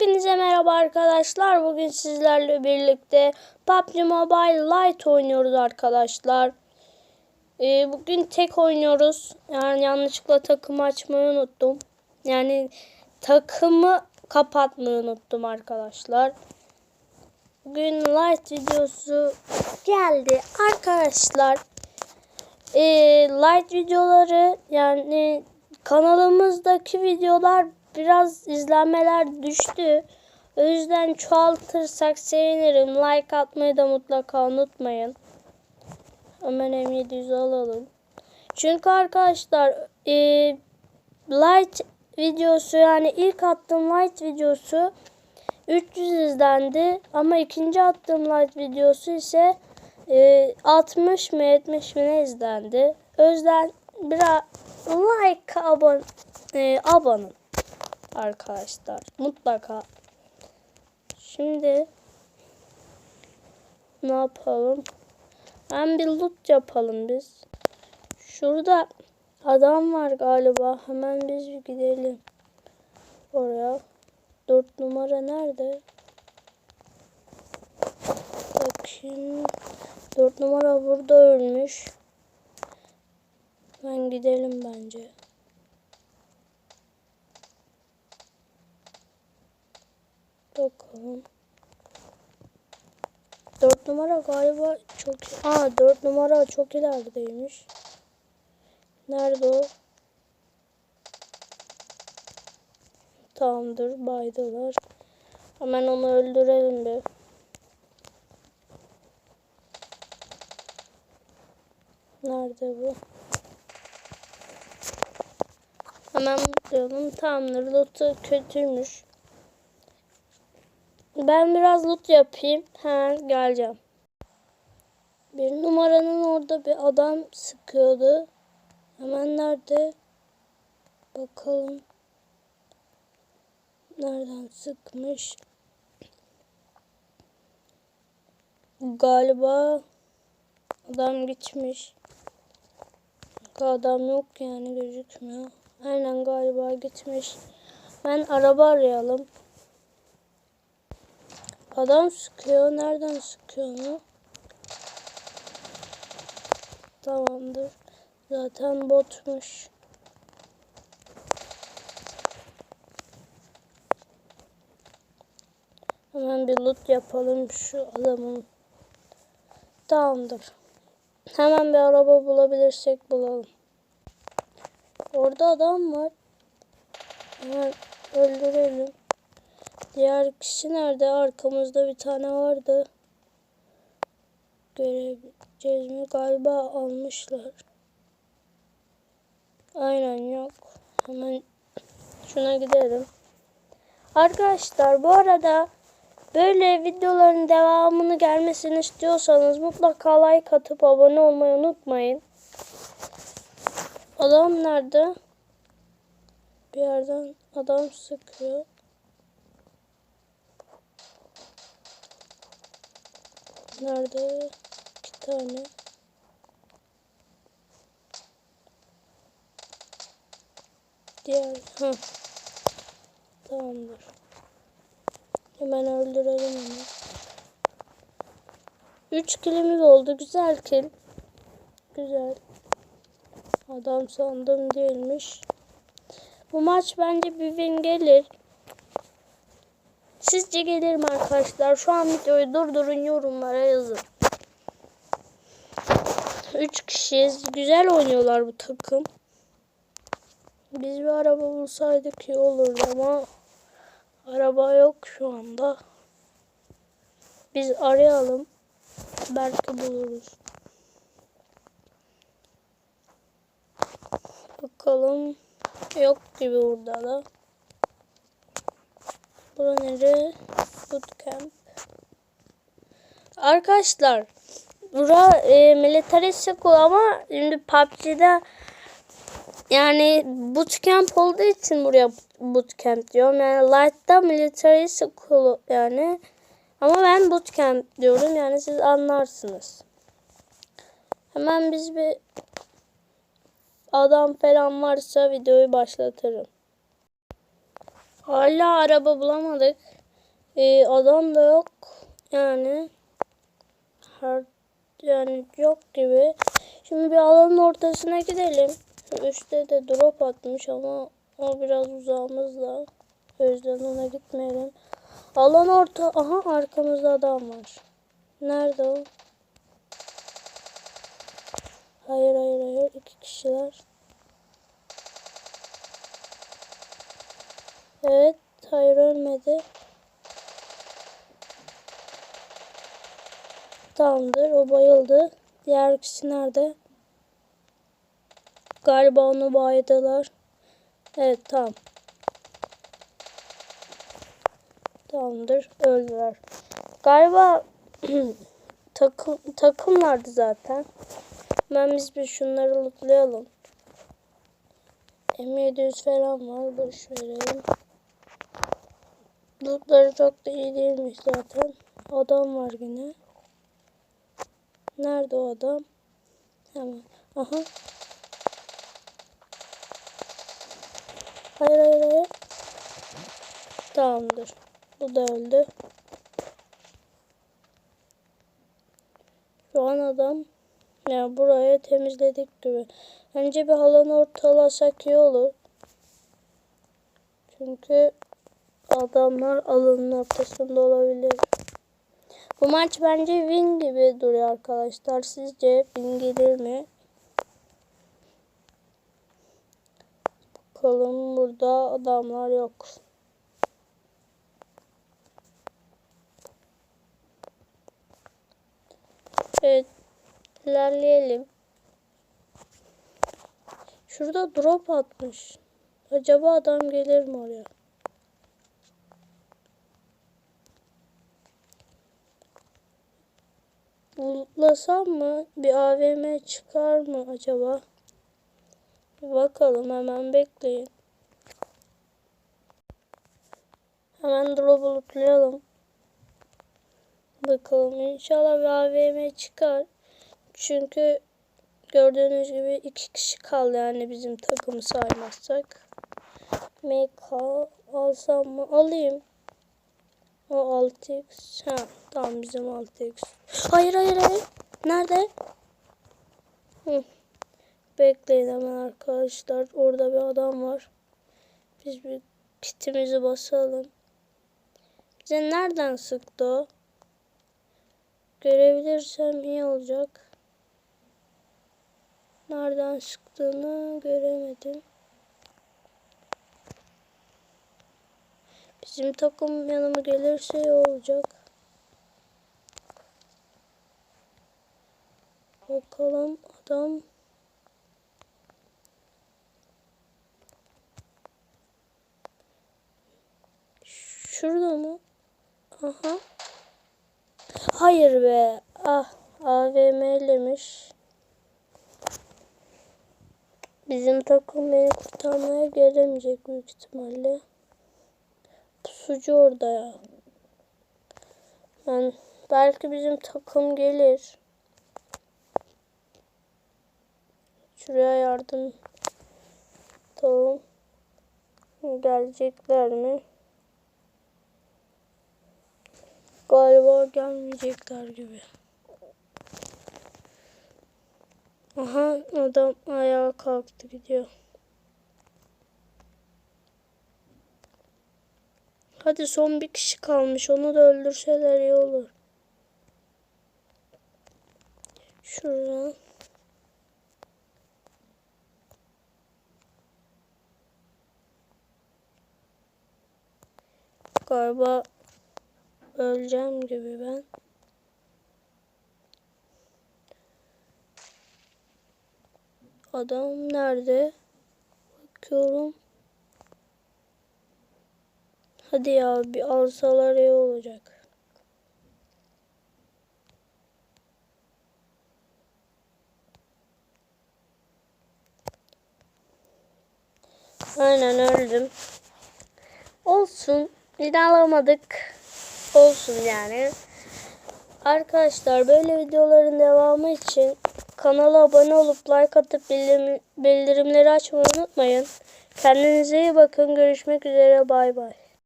Hepinize merhaba arkadaşlar. Bugün sizlerle birlikte PUBG Mobile Lite oynuyoruz arkadaşlar. Ee, bugün tek oynuyoruz. Yani yanlışlıkla takımı açmayı unuttum. Yani takımı kapatmayı unuttum arkadaşlar. Bugün Lite videosu geldi arkadaşlar. Ee, Lite videoları yani kanalımızdaki videolar biraz izlenmeler düştü. O yüzden çoğaltırsak sevinirim. Like atmayı da mutlaka unutmayın. Hemen M700 alalım. Çünkü arkadaşlar e, light videosu yani ilk attığım light videosu 300 izlendi. Ama ikinci attığım light videosu ise e, 60 mı 70 mi ne izlendi. O yüzden biraz like abone, e, abone arkadaşlar. Mutlaka. Şimdi ne yapalım? Hem bir loot yapalım biz. Şurada adam var galiba. Hemen biz bir gidelim. Oraya. Dört numara nerede? Bakayım. Dört numara burada ölmüş. Ben gidelim bence. Bakalım. Dört numara galiba çok... Aa dört numara çok ilerideymiş. Nerede o? Tamamdır baydılar. Hemen onu öldürelim bir. Nerede bu? Hemen mutlayalım. Tamamdır. Loot'u kötüymüş. Ben biraz loot yapayım. Hemen geleceğim. Bir numaranın orada bir adam sıkıyordu. Hemen nerede? Bakalım. Nereden sıkmış? Galiba adam gitmiş. Adam yok yani gözükmüyor. Aynen galiba gitmiş. Ben araba arayalım. Adam sıkıyor. Nereden sıkıyor onu? Tamamdır. Zaten botmuş. Hemen bir loot yapalım şu adamın. Tamamdır. Hemen bir araba bulabilirsek bulalım. Orada adam var. Hemen öldürelim. Diğer kişi nerede? Arkamızda bir tane vardı. Görebileceğiz mi? Galiba almışlar. Aynen yok. Hemen şuna gidelim. Arkadaşlar bu arada böyle videoların devamını gelmesini istiyorsanız mutlaka like atıp abone olmayı unutmayın. Adam nerede? Bir yerden adam sıkıyor. Nerede? İki tane. Diğer. Ha. Tamamdır. Hemen öldürelim onu. Üç kilimiz oldu. Güzel kil. Güzel. Adam sandım değilmiş. Bu maç bence bir win gelir. Sizce gelir mi arkadaşlar? Şu an videoyu durdurun yorumlara yazın. 3 kişiyiz. Güzel oynuyorlar bu takım. Biz bir araba bulsaydık iyi olurdu ama araba yok şu anda. Biz arayalım. Belki buluruz. Bakalım. Yok gibi burada da. Bura nere? Bootcamp. Arkadaşlar bura e, military school ama şimdi PUBG'de yani bootcamp olduğu için buraya bootcamp diyorum. Yani Light'ta military school yani. Ama ben bootcamp diyorum yani siz anlarsınız. Hemen biz bir adam falan varsa videoyu başlatırım. Hala araba bulamadık. Ee, adam da yok. Yani her yani yok gibi. Şimdi bir alanın ortasına gidelim. Üstte de drop atmış ama o biraz uzağımızda. O yüzden ona gitmeyelim. Alan orta. Aha arkamızda adam var. Nerede o? Hayır hayır hayır. iki kişiler. Evet. Hayır ölmedi. Tamamdır. O bayıldı. Diğer kişi nerede? Galiba onu baydılar. Evet tamam. Tamamdır. Öldüler. Galiba takım takımlardı zaten. Ben biz bir şunları lootlayalım. M700 falan var. Boş verelim. Lootları çok da iyi değilmiş zaten. Adam var yine. Nerede o adam? Hemen. Aha. Hayır hayır hayır. Tamamdır. Bu da öldü. Şu an adam yani burayı temizledik gibi. Bence bir alanı ortalasak iyi olur. Çünkü adamlar alanın ortasında olabilir. Bu maç bence win gibi duruyor arkadaşlar. Sizce win gelir mi? Bakalım burada adamlar yok. Evet. ilerleyelim. Şurada drop atmış. Acaba adam gelir mi oraya? Bulutlasam mı? Bir AVM çıkar mı acaba? Bakalım hemen bekleyin. Hemen drop bulutlayalım. Bakalım inşallah bir AVM çıkar. Çünkü gördüğünüz gibi iki kişi kaldı yani bizim takımı saymazsak. MK alsam mı? Alayım. O 6x. Ha tamam bizim 6x. Hayır hayır hayır. Nerede? Hı. Bekleyin hemen arkadaşlar. Orada bir adam var. Biz bir kitimizi basalım. Bize nereden sıktı o? Görebilirsem iyi olacak. Nereden sıktığını göremedim. Bizim takım yanıma gelirse iyi olacak. Bakalım adam Şurada mı? Aha. Hayır be. Ah AVM'lemiş. Bizim takım beni kurtarmaya gelemeyecek büyük ihtimalle. Pusucu orada ya. Ben belki bizim takım gelir. Şuraya yardım. Tamam. Gelecekler mi? Galiba gelmeyecekler gibi. Aha adam ayağa kalktı gidiyor. Hadi son bir kişi kalmış. Onu da öldürseler iyi olur. Şuradan. Galiba öleceğim gibi ben. Adam nerede? Bakıyorum. Hadi ya bir alsalar iyi olacak. Aynen öldüm. Olsun. Yine alamadık. Olsun yani. Arkadaşlar böyle videoların devamı için kanala abone olup like atıp bildirim, bildirimleri açmayı unutmayın. Kendinize iyi bakın. Görüşmek üzere. Bay bay.